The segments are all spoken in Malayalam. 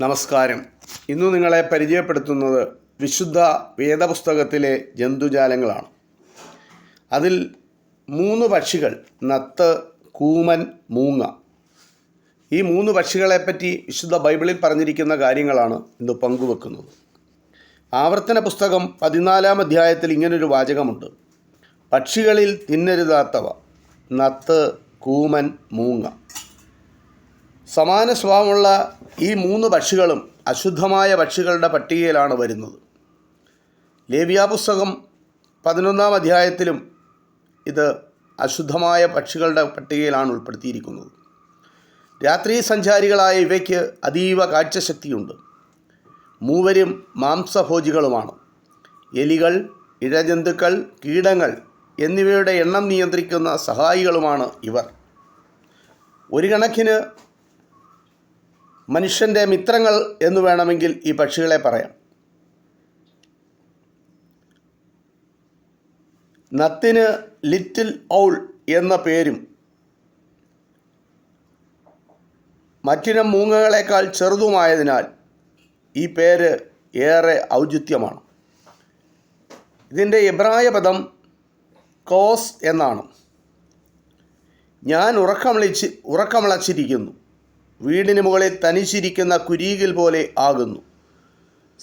നമസ്കാരം. ഇന്ന് നിങ്ങളെ പരിചയപ്പെടുത്തുന്നത് വിശുദ്ധ വേദപുസ്തകത്തിലെ ജന്തുജാലങ്ങളാണ്. അതിൽ മൂന്ന് പക്ഷികൾ നത്ത് കൂമൻ മൂങ്ങ. ഈ മൂന്ന് പക്ഷികളെപ്പറ്റി വിശുദ്ധ ബൈബിളിൽ പറഞ്ഞിരിക്കുന്ന കാര്യങ്ങളാണ് ഇന്ന് പങ്കുവെക്കുന്നത്. ആവർത്തന പുസ്തകം പതിനാലാം അധ്യായത്തിൽ ഇങ്ങനൊരു വാചകമുണ്ട്. പക്ഷികളിൽ തിന്നരുതാത്തവ നത്ത് കൂമൻ മൂങ്ങ. സമാന സ്വഭാവമുള്ള ഈ മൂന്ന് പക്ഷികളും അശുദ്ധമായ പക്ഷികളുടെ പട്ടികയിലാണ് വരുന്നത്. ലേവ്യാപുസ്തകം പതിനൊന്നാം അധ്യായത്തിലും ഇത് അശുദ്ധമായ പക്ഷികളുടെ പട്ടികയിലാണ് ഉൾപ്പെടുത്തിയിരിക്കുന്നത്. രാത്രി സഞ്ചാരികളായ ഇവയ്ക്ക് അതീവ കാഴ്ചശക്തിയുണ്ട്. മൂവരും മാംസഭോജികളുമാണ്. എലികൾ ഇഴജന്തുക്കൾ കീടങ്ങൾ എന്നിവയുടെ എണ്ണം നിയന്ത്രിക്കുന്ന സഹായികളുമാണ് ഇവർ. ഒരു കണക്കിന് മനുഷ്യന്റെ മിത്രങ്ങൾ എന്ന് വേണമെങ്കിൽ ഈ പക്ഷികളെ പറയാം. നത്തിന് ലിറ്റിൽ ഔൾ എന്ന പേരും മറ്റിനം മൂങ്ങകളേക്കാൾ ചെറുതുമായതിനാൽ ഈ പേര് ഏറെ ഔചിത്യമാണ്. ഇതിന്റെ എബ്രായ പദം കോസ് എന്നാണ്. ഞാൻ ഉറക്കമിളിച്ച് ഉറക്കമിളച്ചിരിക്കുന്നു. വീടിന് മുകളിൽ തനിച്ചിരിക്കുന്ന കുരീകിൽ പോലെ ആകുന്നു.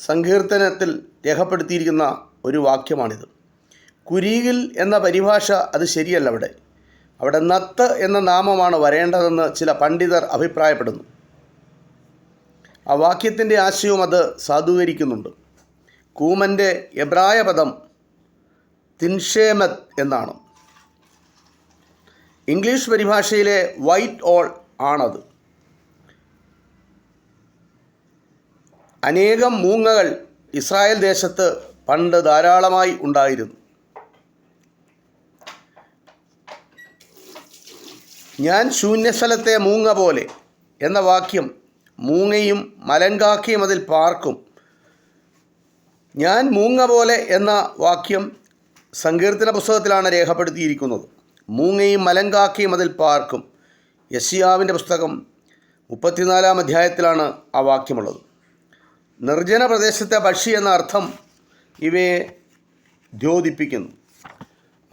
സങ്കീർത്തനത്തിൽ രേഖപ്പെടുത്തിയിരിക്കുന്ന ഒരു വാക്യമാണിത്. കുരീകിൽ എന്ന പരിഭാഷ അത് ശരിയല്ല അവിടെ. അവിടെ നത്ത് എന്ന നാമമാണ് വരേണ്ടതെന്ന് ചില പണ്ഡിതർ അഭിപ്രായപ്പെടുന്നു. ആ വാക്യത്തിന്റെ ആശയവും അത് സാധൂകരിക്കുന്നുണ്ട്. കൂമന്റെ എബ്രായ പദം തിൻഷേമത് എന്നാണ്. ഇംഗ്ലീഷ് പരിഭാഷയിലെ വൈറ്റ് ഓൾ ആണത്. അനേകം മൂങ്ങകൾ ഇസ്രായേൽ ദേശത്ത് പണ്ട് ധാരാളമായി ഉണ്ടായിരുന്നു. ഞാൻ ശൂന്യസ്ഥലത്തെ മൂങ്ങ പോലെ എന്ന വാക്യം മൂങ്ങയും മലങ്കാക്കയും അതിൽ പാർക്കും. ഞാൻ മൂങ്ങ പോലെ എന്ന വാക്യം സങ്കീർത്തന പുസ്തകത്തിലാണ് രേഖപ്പെടുത്തിയിരിക്കുന്നത്. മൂങ്ങയും മലങ്കാക്കയും അതിൽ പാർക്കും. യശിയാവിന്റെ പുസ്തകം മുപ്പത്തിനാലാം അധ്യായത്തിലാണ് ആ വാക്യമുള്ളത്. നിർജന പ്രദേശത്തെ പക്ഷി എന്ന അർത്ഥം ഇവയെ ദ്യോതിപ്പിക്കുന്നു.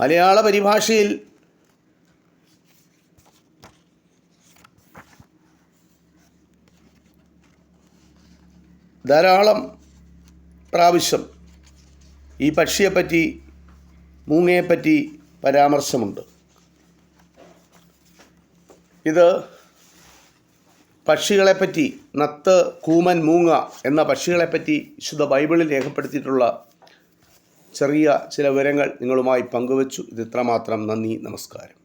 മലയാള പരിഭാഷയിൽ ധാരാളം പ്രാവശ്യം ഈ പക്ഷിയെപ്പറ്റി മൂങ്ങയെപ്പറ്റി പരാമർശമുണ്ട്. ഇത് പക്ഷികളെപ്പറ്റി നത്ത് കൂമൻ മൂങ്ങ എന്ന പക്ഷികളെപ്പറ്റി വിശുദ്ധ ബൈബിളിൽ രേഖപ്പെടുത്തിയിട്ടുള്ള ചെറിയ ചില വിവരങ്ങൾ നിങ്ങളുമായി പങ്കുവച്ചു. ഇത് ഇത്രമാത്രം നന്ദി നമസ്കാരം.